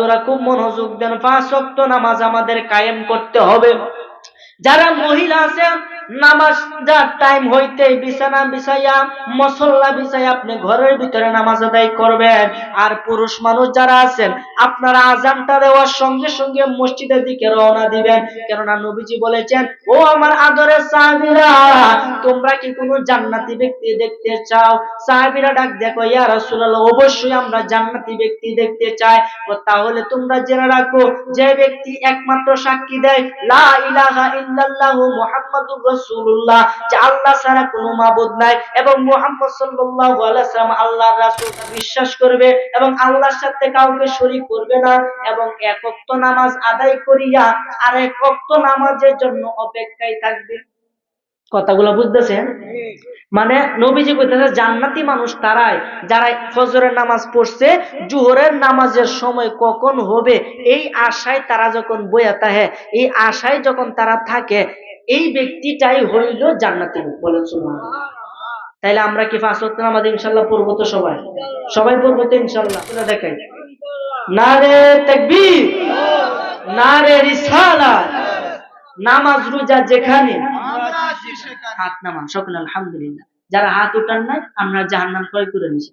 বন্ধুরা খুব মনোযোগ দেন। পাঁচ অক্ট নামাজ আমাদের কায়েম করতে হবে। যারা মহিলা আছে নামাজ যার টাইম হইতে বিছানা বিছাইয়া, মসল্লা বিছাইয়া আপনি ঘরের ভিতরে নামাজ আদায় করবেন। আর পুরুষ মানুষ যারা আছেন, আপনারা আজানটা দেওয়ার সঙ্গে সঙ্গে মসজিদের দিকে রওনা দিবেন। কেননা নবীজি বলেছেন, ও আমার সাহাবীরা, তোমরা কি কোনো জান্নাতি ব্যক্তি দেখতে চাও? সাহাবীরা ডাক দেখো অবশ্যই আমরা জান্নাতি ব্যক্তি দেখতে চাই। তাহলে তোমরা জেনে রাখো, যে ব্যক্তি একমাত্র সাক্ষী দেয়, লা ইলাহা ইল্লাল্লাহু মুহাম্মাদুর রাসূলুল্লাহ, যে আল্লাহ ছাড়া কোনো মাবুদ নাই এবং মুহাম্মদ সাল্লাল্লাহু আলাইহি আল্লাহর রাসূল বিশ্বাস করবে এবং আল্লাহর সাথে কাউকে শরীক করবে না এবং নামাজ আদায় করিয়া আর নামাজের জন্য অপেক্ষায় থাকবে। কথাগুলো বুঝতেছেন? মানে নবীজি কইতেছে জান্নাতি মানুষ তারাই যারা ফজরের নামাজ পড়ছে, জুহরের নামাজের সময় কখন হবে, এই আশায় তারা যখন বইয়া তাহে এই আশায় যখন তারা থাকে এই ব্যক্তিটাই হইল জান্নাতি বলেন সুবহানাল্লাহ। তাইলে আমরা কি পাঁচ ওয়াক্ত নামাজ ইনশাল্লাহ পড়ব তো সবাই? সবাই পড়ব তো ইনশাল্লাহ দেখাই না রে নামাজ রোজা যেখানে। হাত নামান, সকলে আলহামদুলিল্লাহ। যারা হাত উঠান নাই, আমরা জাহান্নাম ক্রয় করে নিছি।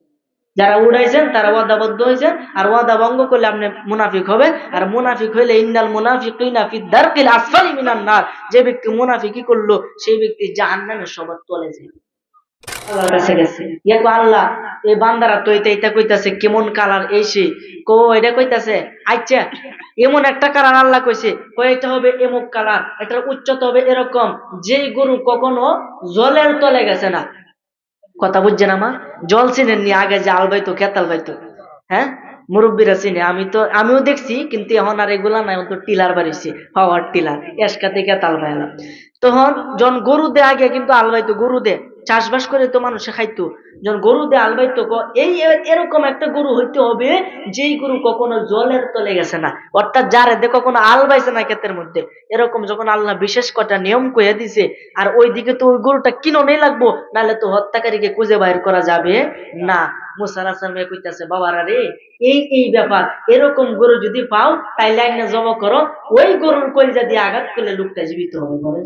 যারা উড়াইছেন, তারা ওয়াদাবদ্ধ হয়েছেন আর ওয়াদা ভঙ্গ করলে আপনি মুনাফিক হবে আর মুনাফিক হইলে ইন্নাল মুনাফিকিনা ফি যে ব্যক্তি মুনাফিকি করল, সেই ব্যক্তি জাহান্নামের সবার তলে যায়। আল্লাহর কো হবে উচ্চতা হবে এরকম। যেই গরু কখনো জলের তলে গেছে না কথা বুঝছেন আমার? জল চিনেন নি, আগে যে আলবাইতো কেতাল বাইতো। হ্যাঁ? মুরব্বীরা চিনে। আমি তো, আমিও দেখছি, কিন্তু এখন আর এগুলা নাই তো টিলার বাড়িছি পাওয়ার টিলার এসকা থেকে তাল বাইলাম তখন জন গরু দে আগে, কিন্তু আলবাইতো গরু দে চাষবাস করে তো মানুষে খাইতো। যখন গরু দে আলবাইতো এই এরকম একটা গরু হইতে হবে, যেই গরু কখনো জলের তলে গেছে না। অর্থাৎ যারে দে কখনো আলবাইছে না ক্ষেতের মধ্যে। এরকম যখন আল্লাহ বিশেষ কটা নিয়ম কয়ে দিছে, আর ওই দিকে তো ওই গরুটা কিননেই লাগবো, নাহলে তো হত্যাকারীকে খুঁজে বাইর করা যাবে না। মুসার আসলামে কইতাছে, বাবারা রে, এই এই ব্যাপার, এরকম গরু যদি পাও তাই লাইনে জমা করো। ওই গরুর কলিজা দিয়ে আঘাত করলে লোকটা জীবিত হবে বলেন।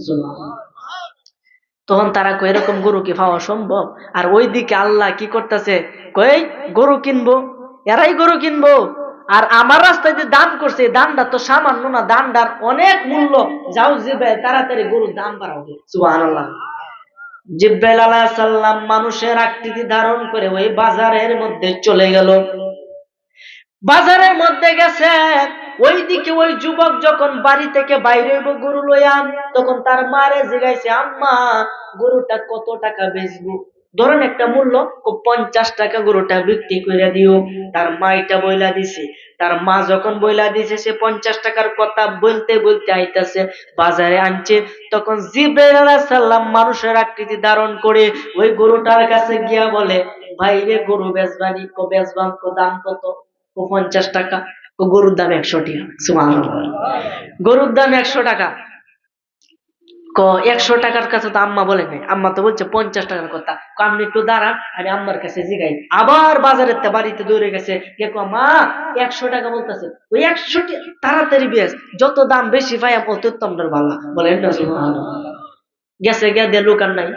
তখন তারা কয়, এরকম গরু কি পাওয়া সম্ভব? আর ওইদিকে আল্লাহ কি করতেছে? কই গরু কিনবো। এরাই গরু কিনবো। আর আমার রাস্তায় যে দান করছে দানটা তো সামান্য না, দানটার অনেক মূল্য। যাও জিবে তাড়াতাড়ি গরুর দাম বাড়াও সুবহানাল্লাহ। জিব্রাইল আলাইহিস সালাম মানুষের আকৃতি ধারণ করে ওই বাজারের মধ্যে চলে গেল। বাজারের মধ্যে গেছে, ওইদিকে ওই যুবক যখন বাড়ি থেকে বাইরে গরু লইয়া, তখন তার মারে জিগাইছে, আম্মা, গরুটা কত টাকা বেচবো? ধরেন একটা মূল্য পঞ্চাশ টাকা গরুটা বিক্রি করে দিও। তার মা এটা বইলা দিছে, তার মা যখন বইলা দিছে, সে পঞ্চাশ টাকার কথা বলতে বলতে আইতাছে, বাজারে আনছে। তখন জিব্রাইল মানুষের আকৃতি ধারণ করে ওই গরুটার কাছে গিয়া বলে, ভাই রে, গরু বেচবানি, কো বেচবান, কো দাম কত? ও পঞ্চাশ টাকা। ও গরুর দাম একশো টাকা। গরুর দাম একশো টাকা। ক, একশো টাকার কাছে তো আম্মা বলে নাই। আম্মা তো বলছে পঞ্চাশ টাকার কথা। আপনি একটু দাঁড়ান, আমি আম্মার কাছে জিগাই। আবার বাজারের বাড়িতে দৌড়ে গেছে। দেখো মা, একশো টাকা বলতেছে। ওই একশো তাড়াতাড়ি বেশ। যত দাম বেশি পাই তত তোমার ভালো সুবহানাল্লাহ। গেছে গিয়া দিয়ে লোক আর নাই।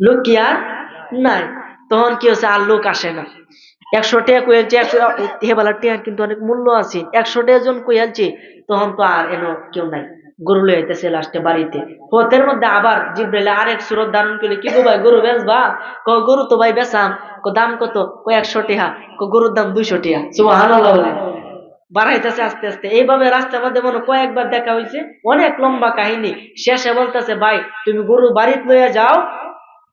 লোক কি আর নাই। তখন কি হচ্ছে আর লোক আসে না। একশো টাকা কইয়ালছে একশো হেবেলার টাকার কিন্তু অনেক মূল্য আছে। একশো টাকা জন কইয়ালছে তখন তো আর এনো কেউ নাই। গরু আইতেছে লাস্টে বাড়িতে। পথের মধ্যে আবার জিব্রাইলে আরেক সুরত ধারণ করলে কি গো ভাই, গরু বেচবা? ক গরু তো ভাই বেচাম। ক দাম কত? ক একশো টাকা। ক গরুর দাম দুইশো সুবহানাল্লাহ বলে। বাড়াইতেছে আস্তে আস্তে। এইভাবে রাস্তার মধ্যে মনে কয়েকবার দেখা হয়েছে অনেক লম্বা কাহিনী। শেষে বলতেছে, ভাই, তুমি গরু বাড়িতে লইয়া যাও।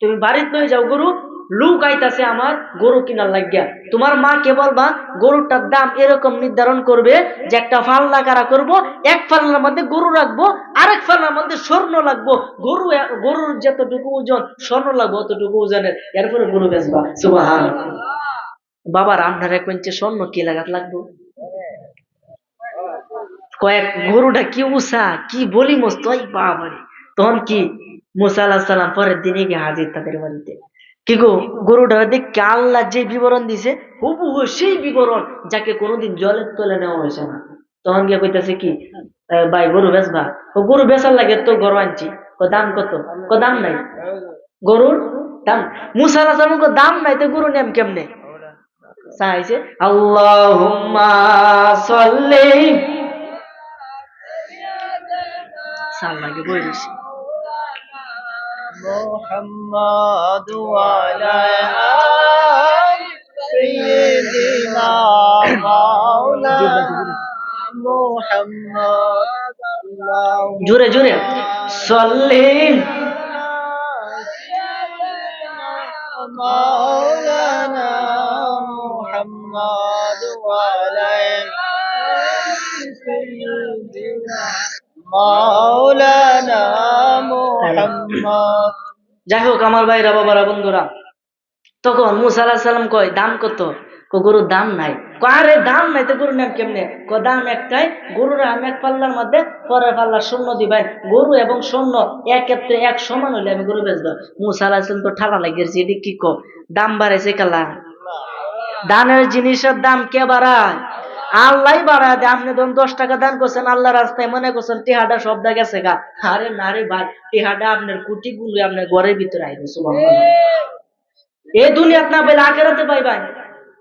তুমি বাড়িতে লইয়া যাও গরু। লুক আইতাছে আমার, গরু কিনার লাগিয়া। তোমার মা কে বলবা, গরুটার দাম এরকম নির্ধারণ করবে যে একটা ফাল্লা কারা করব, এক ফাল্লার মধ্যে গরু রাখব, আরেক ফাল্লার মধ্যে স্বর্ণ লাগবো। গরু গরুর যতটুকু ওজন, স্বর্ণ লাগবো অতটুকু ওজনের, এরপরে গরু বেচবা। সুবাহান বাবা, রান্নার এক স্বর্ণ কি লাগাত লাগবো? কয়েক, গরুটা কি উষা কি বলি মস্ত বাবারে। তখন কি মুসা আল্লাহ সাল্লাম পরের দিনে গিয়ে হাজির তাদের বাড়িতে। কি গো? গরুটা দেখে আল্লাহ যে বিবরণ দিছে হুবহু সেই বিবরণ যাকে কোনোদিন জলের তলে নেওয়া হয়েছে না। তখন গিয়ে কইতাছে কি "এ, ভাই গরু বেচবা? ও গরু বেচার লাগে তো গরু আনছি। ও দাম কত? ও দাম নাই। গরুর দাম? মুসার আসাম দাম নাই তো গরু নেম কেমনে? চাইছে আল্লাহুম্মা সাল্লি সাল লাগে বই দিছি محمد وعلى آل سيدنا مولانا محمد اللهم জোরে জোরে সল্লি مولانا محمد وعلى آل سيدنا مولانا محمد যাই হোক, আমার ভাইরা, বাবারা, বন্ধুরা, তখন মুসা আলাহ সাল্লাম কয় দাম কত? গরুর দাম নাই। ক আরে, দাম নাই তো গরুর নাম কেমনে? ক দাম একটাই, গরুর আমি এক পাল্লার মধ্যে, পরের পাল্লার শূন্য দিবেন গরু এবং শূন্য এক ক্ষেত্রে এক সমান হলে আমি গরু বেচবো। মুসা সাল্লাম তো ঠাড়া লাগিয়েছে, এটি কি কো দাম বাড়াইছে কালা। দানের জিনিসের দাম কে বাড়ায়? আল্লাহ বাড়া দেয় আপনি ধরুন দশ টাকা দান করছেন, আল্লাহ রাস্তায় মনে করছেন, টিহাটা শব্দ গেছে গা। আরে না রে ভাই টিহাটা আপনার কুটি গুলো আপনার ঘরের ভিতরে আইবে এই দুনিয়াত না পাইলে আখেরাতে ভাই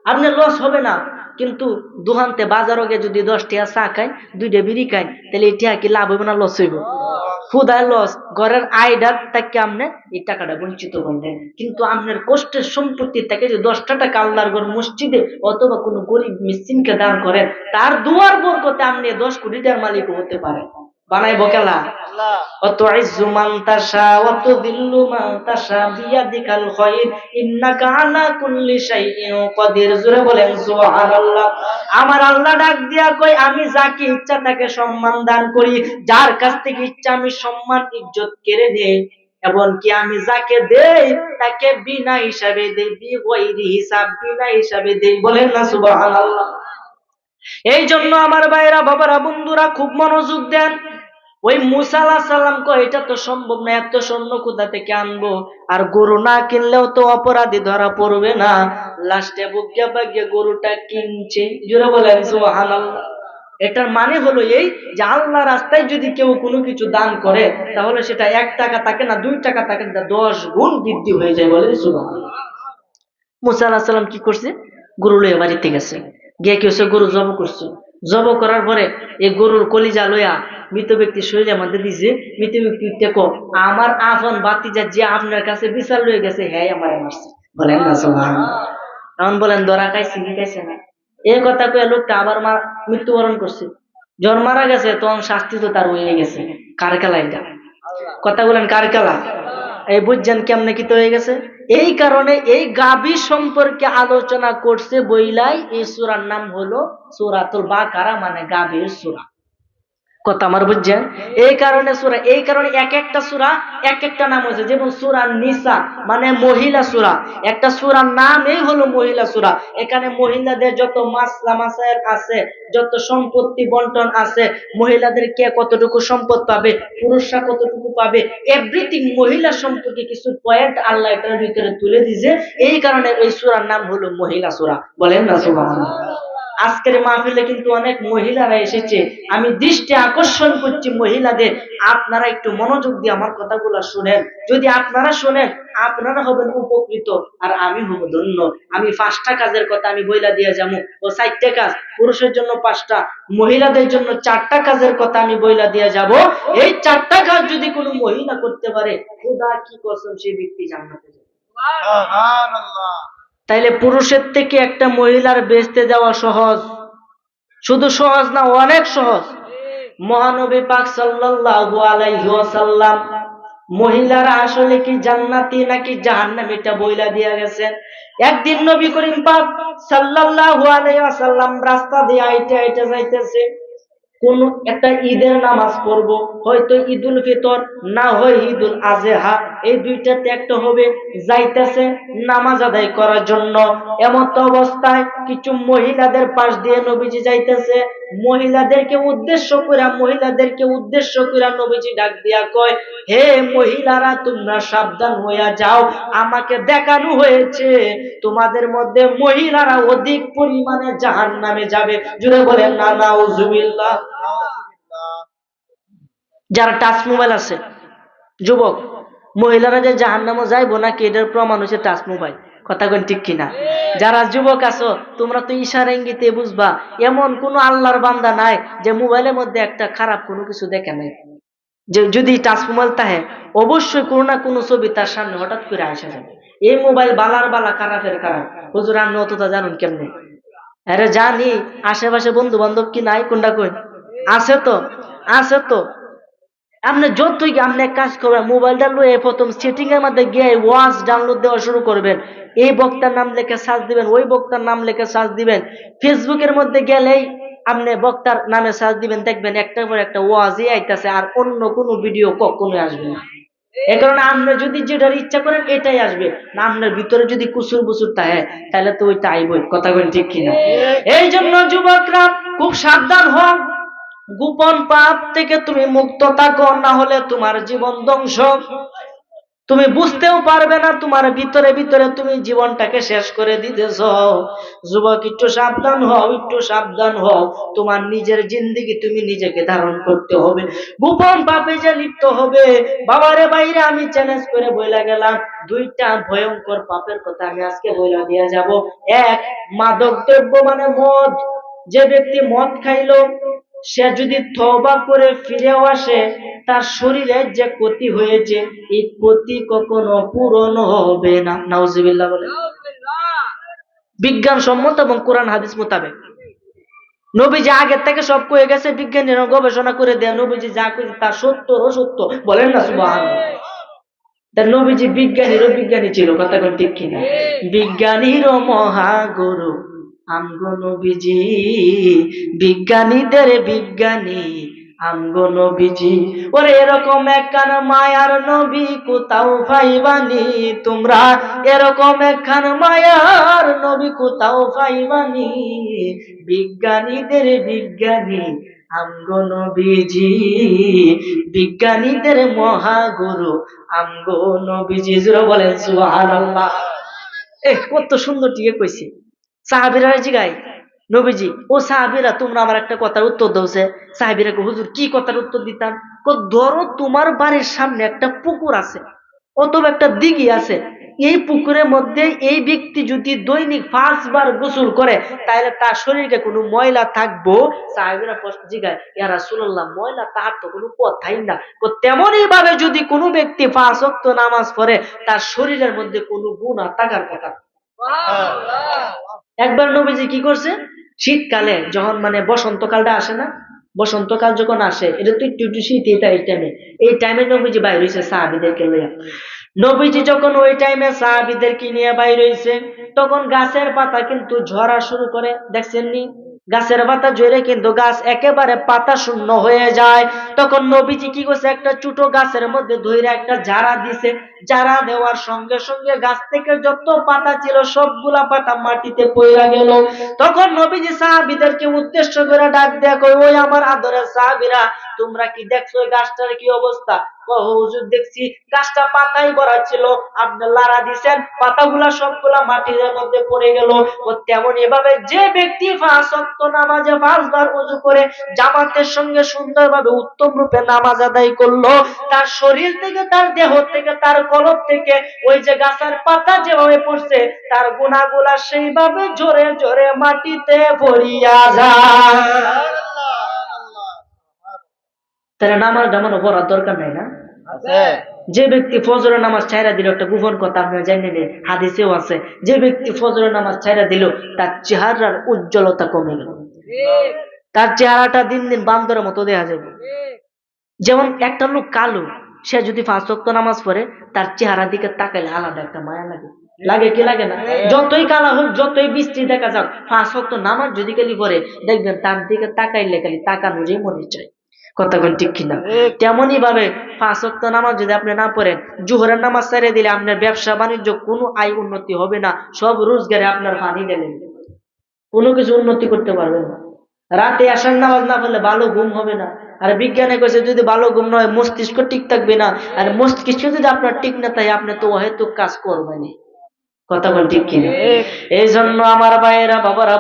আপনার লস হবে না। কিন্তু দুহান্তে বাজারও গিয়ে যদি দশটি চা খাই দুইটা বিড়ি খাই তাহলে এটি কি লাভ হবে না লস হইব? ফুদায় লস, ঘরের আয়ডার তাকে আপনি এই টাকাটা বঞ্চিত করলেন কিন্তু আপনার কষ্টের সম্পত্তি থেকে যে দশটা টাকা আল্লাহর ঘর মসজিদে অথবা কোনো গরিব মিসিনকে দান করেন, তার দুয়ার বরকতে আপনি দশ কোটি টাকার মালিক হতে পারেন। বানাইব কেলা الله وتعز من تشاء وتذل من تشاء بيدك الخير انك على كل شيء قدير জোরে বলেন সুবহানাল্লাহ আমার আল্লাহ ডাক দিয়া কই আমি যাকে ইচ্ছা তাকে সম্মান দান করি যার কাছ থেকে ইচ্ছা আমি সম্মান ইজ্জত কেড়ে নেই এবং কি আমি যাকে দেই তাকে বিনা হিসাবে দেই বিগয়রি হিসাব বিনা হিসাবে দেই বলেন না সুবহানাল্লাহ এই জন্য আমার ভাইরা বাবারা বন্ধুরা খুব মনোযোগ দেন ওই মুসা আলাহ সাল্লাম কয়, এটা তো সম্ভব না, এত স্বর্ণ কোথা থেকে আনব? আর গরু না কিনলেও তো অপরাধী ধরা পড়বে না। লাস্টে বুকিয়া বাগিয়া গরুটা কিনছে। জোরে বলেন, সুবহানাল্লাহ। এটার মানে হলো এই যে আল্লাহ রাস্তায় যদি কেউ কোনো কিছু দান করে, তাহলে সেটা এক টাকা থাকে না, দুই টাকা থাকে না দশ গুণ বৃদ্ধি হয়ে যায় বলে মুসা আলাহ সাল্লাম কি করছে? গরু লইয়া বাড়িতে গেছে। গিয়ে কেউ সে গরু জব করছে। জব করার পরে এই গরুর কলিজা লইয়া মৃত ব্যক্তি শরীরের মধ্যে দিছে মৃত ব্যক্তি দেখো আমার আফন বাতিজা যে আপনার কাছে বিচার লয়ে গেছে হ্যাঁ আমার মারছে। বলেন না তখন বলেন দরা খাইছে কি খাইছে না? এই কথা কয়ে লোকটা আবার মার মৃত্যুবরণ করছে। জ্বর মারা গেছে তখন শাস্তি তো তার হয়ে গেছে। কার খেলা এটা? কথা বলেন কার খেলা এই বুঝছেন কেমনে কি হয়ে গেছে? এই কারণে এই গাবি সম্পর্কে আলোচনা করছে বইলাই, এই সুরার নাম হলো সুরাতুল বাকারা মানে গাভীর সুরা। কথা আমার বুঝছেন? এই কারণে সুরা, এই কারণে এক একটা সুরা, এক একটা নাম হয়েছে। যেমন সুরা নিসা মানে মহিলা সুরা। একটা সুরার নামই হলো মহিলা সুরা। এখানে মহিলাদের যত মাসলা মাসাইল আছে, যত সম্পত্তি বন্টন আছে, মহিলাদের কে কতটুকু সম্পদ পাবে, পুরুষরা কতটুকু পাবে এভরিথিং মহিলা সম্পর্কে কিছু পয়েন্ট আল্লাহ এটার ভিতরে তুলে দিয়েছে। এই কারণে এই সুরার নাম হলো মহিলা সুরা। বলেন না, সুবহানাল্লাহ। আজকের মাহফিলে কিন্তু অনেক মহিলারা এসেছে। আমি দৃষ্টি আকর্ষণ করছি মহিলাদের। আপনারা একটু মনোযোগ দিয়ে আমার কথাগুলো শুনেন। যদি আপনারা শুনেন, আপনারা হবেন উপকৃত। আর আমি হব ধন্য। আমি পাঁচটা কাজের কথা আমি বইলা দিয়ে যাব ও চারটা কাজ। পুরুষের জন্য পাঁচটা, মহিলাদের জন্য চারটা কাজের কথা আমি বইলা দিয়ে যাব। এই চারটা কাজ যদি কোনো মহিলা করতে পারে, খোদা কি কসম সেই ব্যক্তি জান্নাতে যাবে। সুবহানাল্লাহ। তাইলে পুরুষের থেকে একটা মহিলার বেচতে যাওয়া সহজ। শুধু সহজ না, অনেক সহজ। মহানবী পাক সাল্লাল্লাহু আলাইহি ওয়াসাল্লাম মহিলারা আসলে কি জান্নাতি নাকি জাহান্নামী, এটা বইলা দিয়া গেছেন। একদিন নবী করিম পাক সাল্লাল্লাহু আলাইহি ওয়াসাল্লাম রাস্তা দিয়ে আইতে আইতে যাইতেছে, কোন একটা ঈদের নামাজ পড়ব, হয়তো ঈদুল ফিতর, না হয় ঈদুল আজহা এই দুইটাতে একটা হবে, যাইতেছে নামাজ আদায় করার জন্য। এমন তো অবস্থায় কিছু মহিলাদের পাশ দিয়ে নবীজি যাইতেছে। মহিলাদেরকে উদ্দেশ্য করে, মহিলাদেরকে উদ্দেশ্য করে নবীজি ডাক দিয়া কয়, হে মহিলারা, তোমরা সাবধান হইয়া যাও। আমাকে দেখানো হয়েছে, তোমাদের মধ্যে মহিলারা অধিক পরিমাণে জাহান নামে যাবে। জুড়ে বলেন না না যারা টাচ মোবাইল আছে, যুবক মহিলারা যে জাহান নামে যাইবো নাকি, এটার প্রমাণ হচ্ছে টাচ মোবাইল। কথা কোন ঠিক কিনা? যারা যুবক আছো, তোমরা তো ইশারা ইঙ্গিতে বুঝবা, এমন কোন আল্লাহর বান্দা নাই যে মোবাইলের মধ্যে একটা খারাপ কোনো কিছু দেখে নাই। যে যদি টাচ মোবাইল তাহে, অবশ্যই কোনো না কোনো ছবি তার সামনে হঠাৎ করে আসা যাবে। এই মোবাইল বালার বালা খারাপের খারাপ হুজুর, আপনি অতটা জানুন কেমনে? আরে জানি, আশেপাশে বন্ধু বান্ধব কি নাই কোনটা কই আছে তো আছে তো। আপনি যতই আপনি এক কাজ করবেন মোবাইলটা লয়ে প্রথম সেটিং এর মধ্যে গিয়ে ওয়াজ ডাউনলোড দেওয়া শুরু করবেন। এই বক্তার নাম লিখে সার্চ দিবেন ওই বক্তার নাম লিখে সার্চ দিবেন। ফেসবুকের মধ্যে গেলেই আপনি বক্তার নামে সার্চ দিবেন দেখবেন একটার পর একটা ওয়াজই আইতাছে আর অন্য কোনো ভিডিও কখনোই আসবে না। এ কারণে আপনি যদি যেটার ইচ্ছা করেন এটাই আসবে। না আপনার ভিতরে যদি কুসুর বুসুর থাকে তাহলে তো ওইটা আইবই কথা বলেন ঠিক কিনা? এই জন্য যুবকরা খুব সাবধান হন। গোপন পাপ থেকে তুমি মুক্ত থাকো, না হলে তোমার জীবন ধ্বংস। তুমি বুঝতেও পারবে না তোমার ভিতরে ভিতরে তুমি জীবনটাকে শেষ করে দিতেছ। যুবক, একটু সাবধান হও, একটু সাবধান হও। তোমার নিজের জিন্দিগি তুমি নিজেকে ধারণ করতে হবে। গোপন পাপে যে লিপ্ত হবে, বাবারে বাইরে আমি চ্যালেঞ্জ করে বইলা গেলাম, দুইটা ভয়ঙ্কর পাপের কথা আমি আজকে বইলা দিয়ে যাব। এক মাদক দ্রব্য মানে মদ। যে ব্যক্তি মদ খাইলো সে যদি তবা করে ফিরেও আসে তার শরীরে যে ক্ষতি হয়েছে এই ক্ষতি কখনো পূরণ হবে না। নাউজুবিল্লাহ বলে বিজ্ঞান সম্মত এবং কোরআন হাদিস মোতাবেক। নবীজি আগের থেকে সব কয়ে গেছে বিজ্ঞানীরা গবেষণা করে দেয় নবীজি যা করেছে তা সত্য অসত্য বলেন না সুবাহ তার নবীজি বিজ্ঞানীরও বিজ্ঞানী ছিল কথা কোন ঠিক কিনা? বিজ্ঞানীরও মহাগুরু। আমগো নবীজি, বিজ্ঞানীদের বিজ্ঞানী, আমগো নবীজি। ওরে এরকম একখান মায়ার নবী কোথাও পাইবানি তোমরা? এরকম একখান মায়ার নবী কোথাও পাইবানি? বিজ্ঞানীদের বিজ্ঞানী, আমগো বিজ্ঞানীদের মহাগুরু, আমগো নবীজি। বলেন, সুবহানাল্লাহ। কত সুন্দর টিকে কইছে। সাহাবিরা জিগাই নবীজি, ও সাহাবিরা, তোমরা আমার একটা কথার উত্তর দৌছে সাহাবিরাকে হুজুর, কি কথার উত্তর দিতাম? ধরো তোমার বাড়ির সামনে একটা পুকুর আছে, অথবা একটা দিঘি আছে। এই পুকুরের মধ্যে এই ব্যক্তি যদি দৈনিক পাঁচবার গোসল করে তাহলে তার শরীরে কোনো ময়লা থাকব? সাহেবেরা প্রশ্ন জিগায় ইয়া রাসূলুল্লাহ, ময়লা তার তো কোনো কথাই না। তেমনই ভাবে যদি কোনো ব্যক্তি পাঁচ ওয়াক্ত নামাজ পড়ে, তার শরীরের মধ্যে কোনো গুণা থাকার কথা একবার নবীজি কি করছে? শীতকালে যখন মানে বসন্তকালটা আসে না, বসন্তকাল যখন আসে, এটা তো একটু একটু শীত এটা এই টাইমে এই টাইমে নবীজি বাইর হয়েছে সাহাবিদেরকে লইয়া। নবীজি যখন ওই টাইমে সাহাবিদেরকে নিয়ে বাইর হয়েছে তখন গাছের পাতা কিন্তু ঝরা শুরু করে দেখছেন নি গাছের পাতা জোরে কিন্তু গাছ একেবারে পাতা শূন্য হয়ে যায়। তখন নবীজি কি করছে? একটা ছোট গাছের মধ্যে ধরে একটা জারা দিছে। জারা দেওয়ার সঙ্গে সঙ্গে গাছ থেকে যত পাতা ছিল সবগুলা পাতা মাটিতে পড়ে গেল। তখন নবীজি সাহাবিদেরকে উদ্দেশ্য করে ডাক দেয়া কই ওই আমার আদরের সাহাবিরা তোমরা কি দেখছ গাছটার কি অবস্থা? হুজুর, দেখছি গাছটা পাতাই ভরা ছিল। আপনি লারা দিছেন, পাতাগুলা সবগুলা মাটির মধ্যে পড়ে গেল। ও তেমন এভাবে যে ব্যক্তি ওয়াক্ত নামাজে পাঁচবার উজু করে জামাতের সঙ্গে সুন্দরভাবে উত্তম রূপে নামাজ আদায় করল, তার শরীর থেকে, তার দেহ থেকে, তার কলব থেকে, ওই যে গাছের পাতা যেভাবে পড়ছে, তার গুণাগুলা সেইভাবে জোরে জোরে মাটিতে পড়িয়া যায়। তাহলে নামাজ জামানো পড়ার দরকার নাই না? যে ব্যক্তি ফজরের নামাজ ছাইরা দিল একটা গোপন কথা আপনি জানেন হাদিসেও আছে। যে ব্যক্তি ফজরের নামাজ ছাইরা দিল তার চেহারার উজ্জ্বলতা কমে গেল। তার চেহারাটা দিন দিন বান্দরের মতো দেখা যাবে। যেমন একটা লোক কালো সে যদি পাঁচ ওয়াক্ত নামাজ পড়ে তার চেহারার দিকে তাকাইলে আলাদা একটা মায়া লাগে। লাগে কি লাগে না? যতই কালা হোক যতই বৃষ্টি দেখা যাক পাঁচ ওয়াক্ত নামাজ যদি খালি পড়ে দেখবেন তার দিকে তাকাইলে খালি তাকানো যে মনে চায়। কথা কোন ঠিক কিনা? তেমনই ভাবে পাঁচ ওয়াক্ত নামাজ যদি আপনি না পড়েন জোহরের নামাজ ছেড়ে দিলে আপনার ব্যবসা বাণিজ্য কোনো আয় উন্নতি হবে না সব রোজগারে আপনার পানি ঢেলে। কোনো কিছু উন্নতি করতে পারবেন না। রাতে আসার নামাজ না পড়লে ভালো ঘুম হবে না। আর বিজ্ঞানে কইছে যদি ভালো ঘুম না হয় মস্তিষ্ক ঠিক থাকবে না। আর মস্তিষ্ক যদি আপনার ঠিক না থাকে আপনি তো অহেতুক কাজ করবেন কথা বল ঠিক কিনা? এই জন্য আমার ভাইয়েরা বাবারা